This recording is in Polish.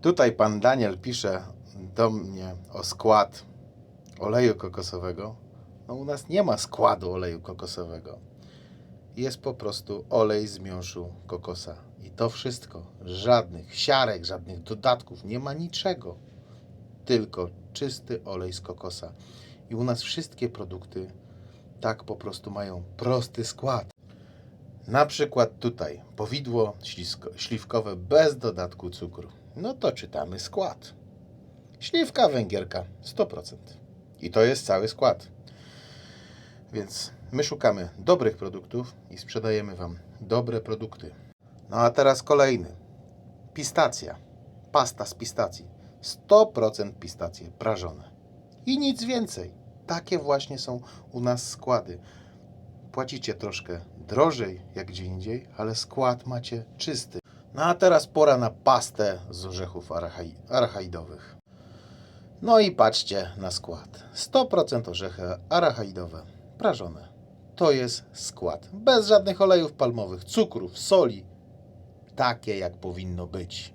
Tutaj pan Daniel pisze do mnie o skład oleju kokosowego. No u nas nie ma składu oleju kokosowego. Jest po prostu olej z miąższu kokosa. I to wszystko. Żadnych siarek, żadnych dodatków. Nie ma niczego. Tylko czysty olej z kokosa. I u nas wszystkie produkty tak po prostu mają prosty skład. Na przykład tutaj powidło ślisko, śliwkowe bez dodatku cukru. No to czytamy skład. Śliwka węgierka 100%. I to jest cały skład. Więc my szukamy dobrych produktów i sprzedajemy Wam dobre produkty. No a teraz kolejny. Pistacja. Pasta z pistacji. 100% pistacje prażone. I nic więcej. Takie właśnie są u nas składy. Płacicie troszkę drożej jak gdzie indziej, ale skład macie czysty. No a teraz pora na pastę z orzechów arachai- arachaidowych. No i patrzcie na skład. 100% orzechy arachaidowe, prażone. To jest skład. Bez żadnych olejów palmowych, cukrów, soli. Takie jak powinno być.